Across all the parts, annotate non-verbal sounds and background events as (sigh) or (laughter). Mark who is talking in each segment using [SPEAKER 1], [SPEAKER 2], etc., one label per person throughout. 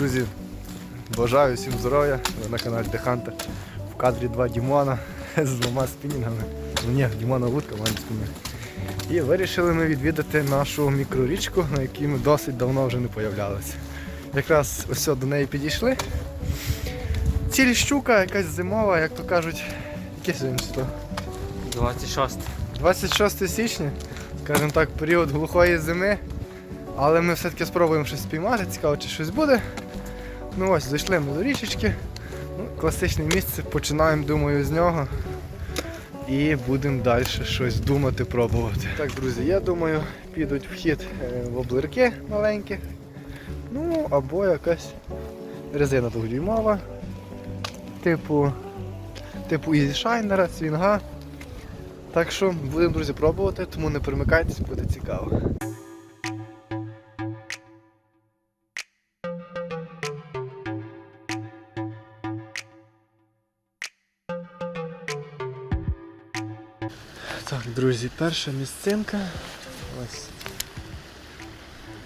[SPEAKER 1] Друзі, бажаю всім здоров'я. Ви на каналі Деханта. В кадрі два Дімона (laughs) з двома спінінгами. Ну ні, Дімона вудка, має спінінг. І вирішили ми відвідати нашу мікрорічку, на якій ми досить давно вже не появлялися. Якраз ось до неї підійшли. Ціль щука, якась зимова, як то кажуть, яке сьогодні число?
[SPEAKER 2] 26.
[SPEAKER 1] 26 січня, скажімо так, період глухої зими. Але ми все-таки спробуємо щось спіймати, цікаво, чи щось буде. Ну ось, зайшли ми до річечки. Ну, класичне місце, починаємо, думаю, з нього. І будемо далі щось думати, пробувати. Так, друзі, я думаю, підуть вхід в хід е, маленькі. Ну, або якась резина двохдюймова. Типу, типу Shiner, свінга. Так що будемо, друзі, пробувати, тому не перемикайтесь, буде цікаво. Друзі, перша місцинка. Ось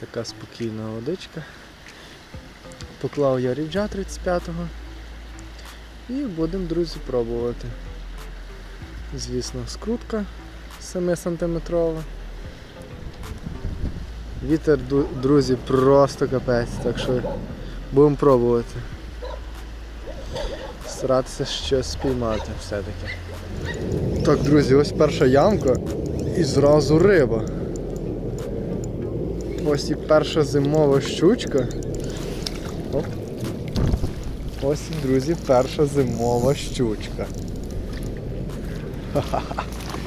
[SPEAKER 1] така спокійна водичка. Поклав я ріджа 35-го. І будемо, друзі, пробувати. Звісно, скрутка 7 сантиметрова. Вітер, друзі, просто капець, так що будемо пробувати. Старатися щось спіймати все-таки. Так, друзі, ось перша ямка і зразу риба. Ось і перша зимова щучка. Оп. Ось, друзі, перша зимова щучка. Ха-ха-ха.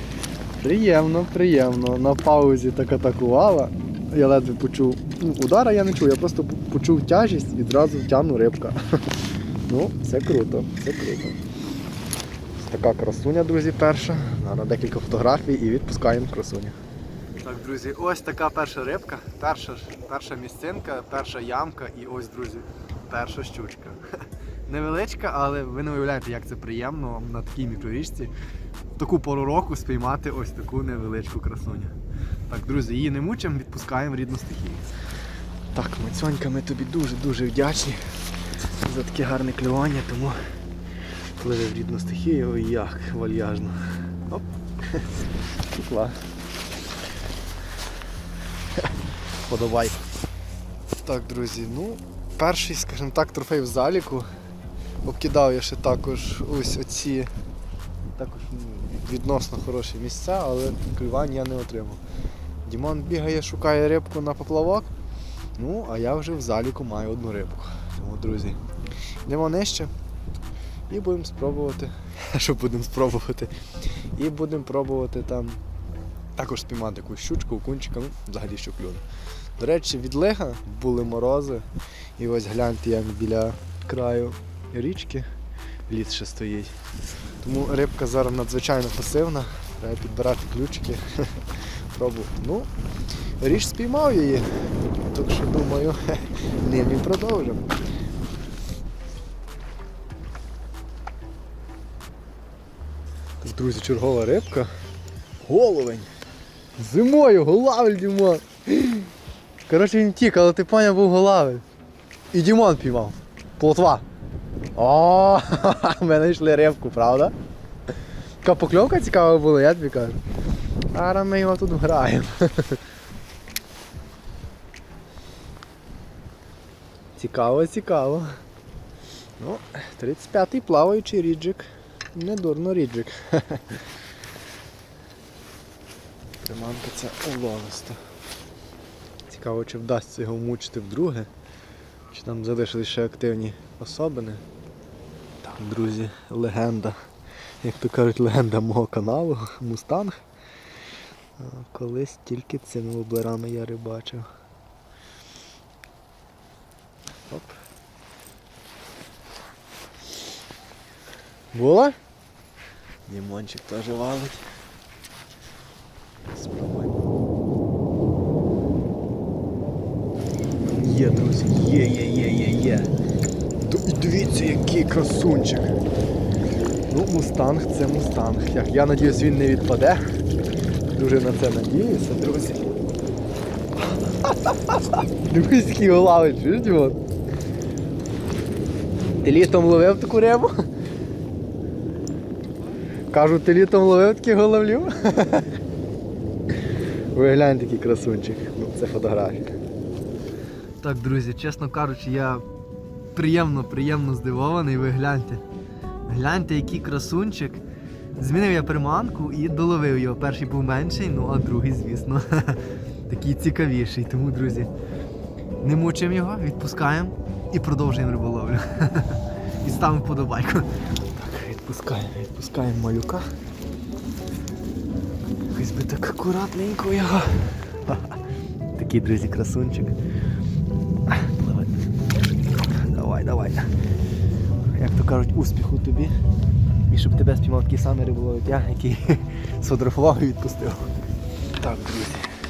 [SPEAKER 1] (laughs) Приємно, приємно. На паузі так атакувала. Я ледве почув. Ну, удара я не чув, я просто почув тяжість і відразу втягну рибка. (laughs) Ну, це круто, це круто. Ось така красуня, друзі, перша. Зараз декілька фотографій і відпускаємо красуню. Так, друзі, ось така перша рибка, перша, перша місцинка, перша ямка і ось, друзі, перша щучка. (laughs) Невеличка, але ви не уявляєте, як це приємно на такій мікрорічці в таку пору року спіймати ось таку невеличку красуню. Так, друзі, її не мучимо, відпускаємо в рідну стихію. Так, Мацьонька, ми тобі дуже-дуже вдячні за таке гарне клювання, тому пливе в рідну стихію, ой як вальяжно. Оп. Пішла. Подобай. Так, друзі, ну, перший, скажімо так, трофей в заліку. Обкидав я ще також ось оці також ну, відносно хороші місця, але клювань я не отримав. Дімон бігає, шукає рибку на поплавок. Ну, а я вже в заліку маю одну рибку. Тому, друзі, йдемо нижче і будемо спробувати. (laughs) Що будемо спробувати? І будемо пробувати там також спіймати якусь щучку, окунчика, ну, взагалі що клюне. До речі, від лига були морози. І ось гляньте, як біля краю річки лід ще стоїть. Тому рибка зараз надзвичайно пасивна. Треба підбирати ключики. (laughs) Пробувати. Ну, річ спіймав її. Так що думаю, (laughs) ним і продовжимо. Друзі, чергова рибка. Головень. Зимою голавель Дімон. Коротше він тік, але ти поняв був голавель. І Дімон піймав. Плотва. О, (laughs) ми знайшли рибку, правда? Така покльовка цікава була, я тобі кажу. Зараз ми його тут граємо. (laughs) Цікаво, цікаво. Ну, 35-й плаваючий ріджик. Не дурно ріджик. Приманка ця уловиста. Цікаво, чи вдасться його мучити вдруге. Чи там залишились ще активні особини. Так, друзі, легенда. Як то кажуть, легенда мого каналу Мустанг. Колись тільки цими воблерами я рибачив. Оп. Була? Дімончик теж валить. Є, друзі, є, є, є, є, є. Дивіться, який красунчик. Ну, мустанг це мустанг. Як я надіюсь, він не відпаде. Дуже на це надіюся, друзі. (laughs) Ну, Дивись, який голавець, чуєш, Дімон? Ти літом ловив таку рибу? Кажу, ти літом ловив таких головлів? Ви гляньте, який красунчик. Ну, це фотографія. Так, друзі, чесно кажучи, я приємно, приємно здивований. Ви гляньте. Гляньте, який красунчик. Змінив я приманку і доловив його. Перший був менший, ну а другий, звісно, (laughs) такий цікавіший. Тому, друзі, не мучимо його, відпускаємо і продовжуємо риболовлю. (laughs) І ставимо вподобайку. Відпускаємо, відпускаємо малюка. Якось би так акуратненько його. (laughs) Такий, друзі, красунчик. Давай. Давай. Як то кажуть, успіху тобі. І щоб тебе спіймав такий самий риболовець, я, який (laughs) сфотографував і відпустив. Так, друзі,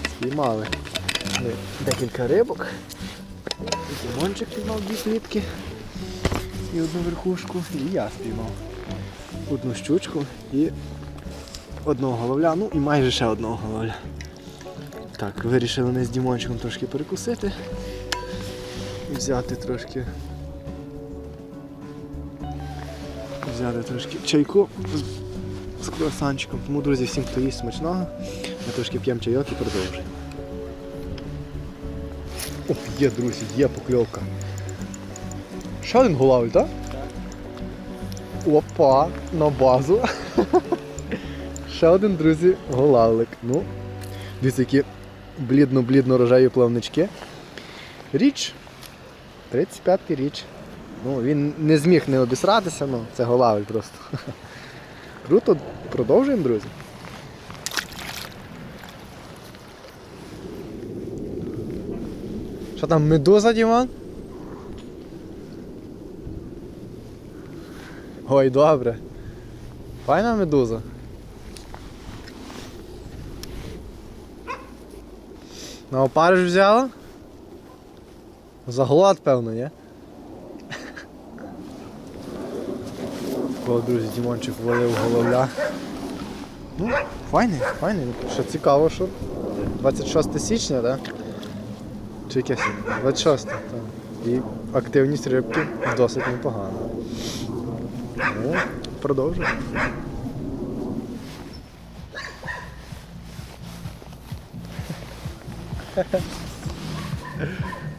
[SPEAKER 1] спіймали декілька рибок. І Дімончик піймав дві плітки і одну верхушку, і я спіймав одну щучку і одного головля, ну і майже ще одного головля. Так, вирішили ми з Дімончиком трошки перекусити і взяти трошки. Взяти трошки чайку з, круасанчиком. Тому, друзі, всім, хто їсть смачного, ми трошки п'ємо чайок і продовжуємо. О, є, друзі, є покльовка. Ще один голавль, так? Опа, на базу. Ще один, друзі, голавлик. Ну, дивіться, які блідно-блідно рожеві плавнички. Річ. 35-й річ. Ну, він не зміг не обісратися, ну, це голавль просто. Круто, продовжуємо, друзі. Що там, медуза, Дімон? Ой, добре. Файна медуза. На опариш взяла? Заглад, певно, є? О, друзі, Дімончик ввалив головля. Ну, файний, файний. Що цікаво, що 26 січня, так? Чи яке сьогодні? 26, так. І активність рибки досить непогана. Ну, продовжуємо.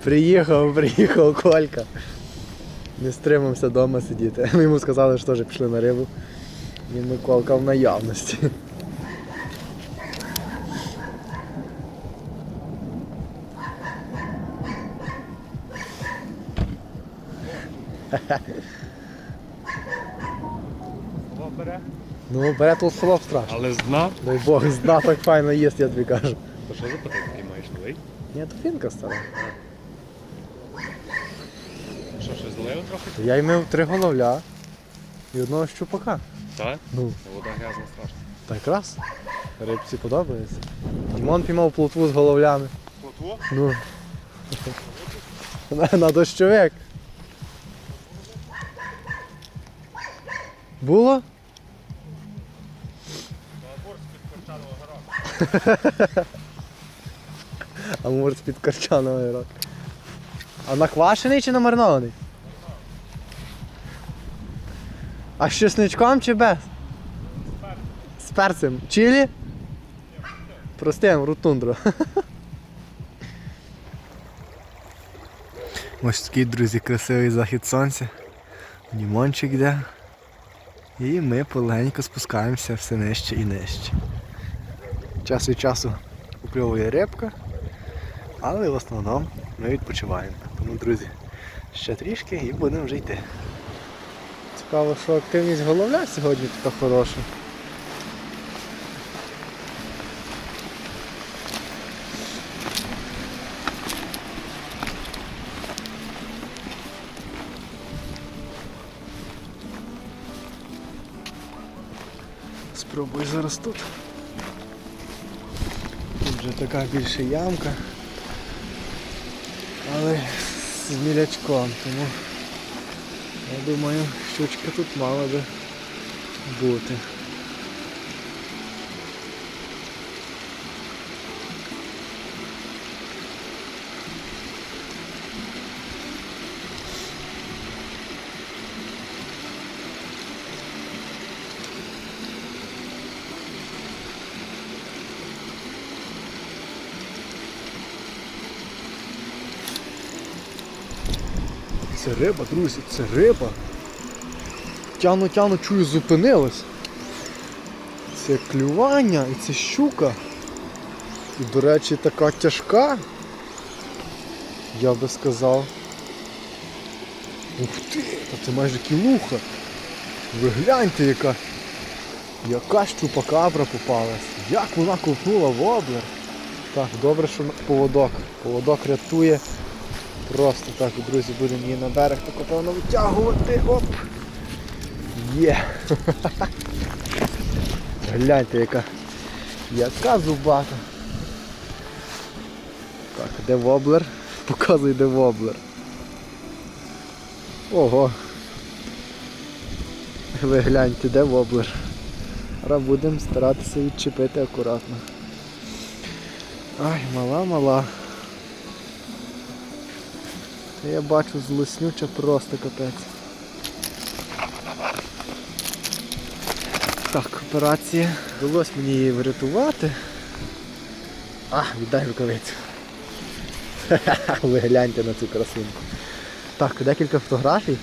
[SPEAKER 1] Приїхав, приїхав Колька. Не стримався вдома сидіти. Ми йому сказали, що теж пішли на рибу. Він Миколка в наявності.
[SPEAKER 2] бере.
[SPEAKER 1] Ну, бере слов страшно.
[SPEAKER 2] Але з дна.
[SPEAKER 1] Дай Бог, зна так файно їсть, я тобі кажу.
[SPEAKER 2] То що за потоки маєш новий?
[SPEAKER 1] Ні, то фінка стара.
[SPEAKER 2] Що, щось злив трохи?
[SPEAKER 1] Я й мив три головля і одного щупака.
[SPEAKER 2] Так?
[SPEAKER 1] Ну,
[SPEAKER 2] Вода грязна страшно.
[SPEAKER 1] та якраз. Рибці подобається. Дімон піймав плотву з головлями.
[SPEAKER 2] Плотво?
[SPEAKER 1] Ну. На, на дощовик. Було? Амур з-під корчаного гірок. А наквашений чи намаринований? А з чесничком чи без? З перцем. Чилі? Простим, рутундру. (laughs) Ось такий, друзі, красивий захід сонця. Дімончик йде. І ми полегенько спускаємося все нижче і нижче. Час від часу укльовує рибка, але в основному ми відпочиваємо. Тому, друзі, ще трішки і будемо вже йти. Цікаво, що активність головля сьогодні така хороша. Спробую зараз тут. Вже така більше ямка. Але з мілячком, тому я думаю, щучка тут мала би бути. Це риба, друзі, це риба. Тяну, тяну, чую, зупинилось. Це клювання і це щука. І, до речі, така тяжка. Я би сказав. Ух ти! Та це майже кілуха. Ви гляньте, яка. Яка щупакабра попалась. Як вона ковтнула воблер. Так, добре, що поводок. Поводок рятує. Просто так, друзі, будемо її на берег так певно витягувати. Оп! Є! (laughs) Гляньте, яка. Яка зубата. Так, де воблер? (laughs) Показуй, де воблер. Ого. Ви гляньте, де воблер. Зараз будемо старатися відчепити акуратно. Ай, мала, мала. Та Я бачу злоснюча просто капець. Так, операція. Вдалося мені її врятувати. А, віддай рукавицю. (laughs) Ви гляньте на цю красунку. Так, декілька фотографій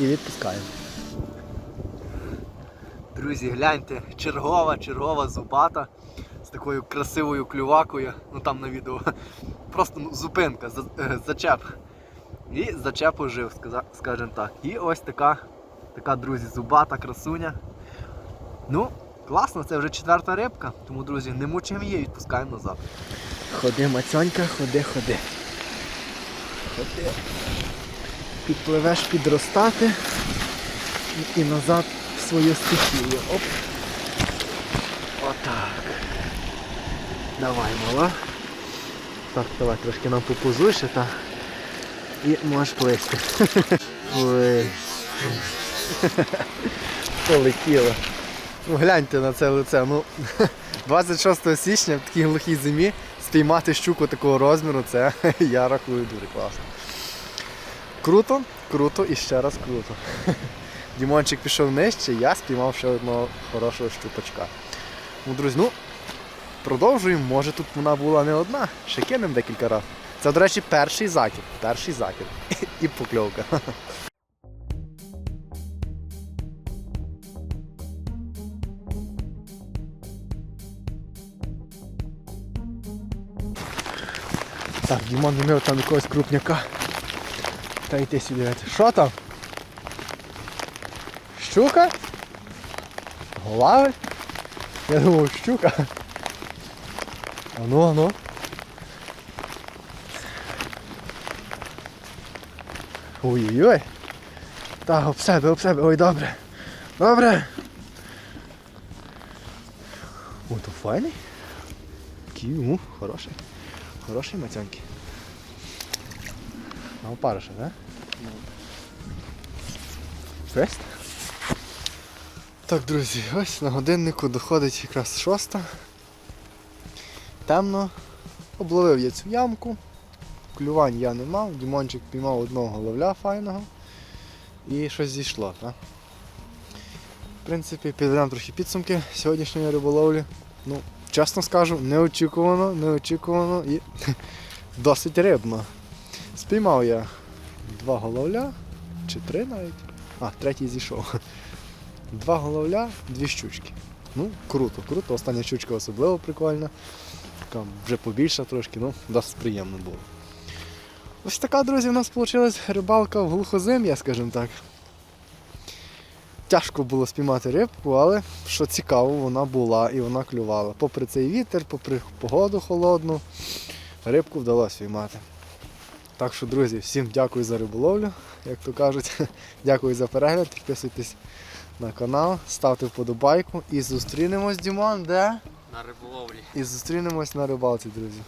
[SPEAKER 1] і відпускаємо. Друзі, гляньте, чергова, чергова зубата з такою красивою клювакою, ну там на відео. Просто ну, зупинка, е, зачеп. І зачеп ожив, сказа- скажімо так. І ось така, така, друзі, зубата красуня. Ну, класно, це вже четверта рибка, тому, друзі, не мучимо її, відпускаємо назад. Ходи, мацьонька, ходи, ходи. Ходи. Підпливеш підростати і, назад в свою стихію. Оп. Отак. Давай, мала. Так, давай трошки нам попозуй ще, та. І можеш плисти. Полетіло. Ну гляньте на це лице. Ну, (laughs) 26 січня в такій глухій зимі спіймати щуку такого розміру, це (laughs) я рахую дуже класно. Круто, круто і ще раз круто. (laughs) Дімончик пішов нижче, я спіймав ще одного хорошого щупачка. Ну, друзі, ну, продовжуємо. Може тут вона була не одна, ще кинемо декілька разів. Це, до речі, перший закид. Перший закид. (laughs) І покльовка. Так, Дімон не там якогось крупняка. Та йти сюди. Що там? Щука? Голавель? Я думав, щука. Ану, ану. Ой-ой-ой. Так, об себе, об себе. Ой, добре. Добре. О, то файний. Такий, хороший. Хороший мацянки. На опариша, так? Фест? Так, друзі, ось на годиннику доходить якраз шоста. Темно. Обловив я цю ямку. Клювань я не мав, Дімончик піймав одного головля файного. І щось зійшло, так? В принципі, підведемо трохи підсумки сьогоднішньої риболовлі. Ну, чесно скажу, неочікувано, неочікувано і (laughs) досить рибно. Спіймав я два головля, чи три навіть. А, третій зійшов. (laughs) Два головля, дві щучки. Ну, круто, круто. Остання щучка особливо прикольна. Така вже побільша трошки, ну, досить приємно було. Ось така, друзі, у нас вийшла рибалка в глухозем'я, скажімо так. Тяжко було спіймати рибку, але що цікаво, вона була і вона клювала. Попри цей вітер, попри погоду холодну, рибку вдалося спіймати. Так що, друзі, всім дякую за риболовлю, як то кажуть. (laughs) Дякую за перегляд, підписуйтесь на канал, ставте вподобайку і зустрінемось, Дімон, де?
[SPEAKER 3] На риболовлі.
[SPEAKER 1] І зустрінемось на рибалці, друзі.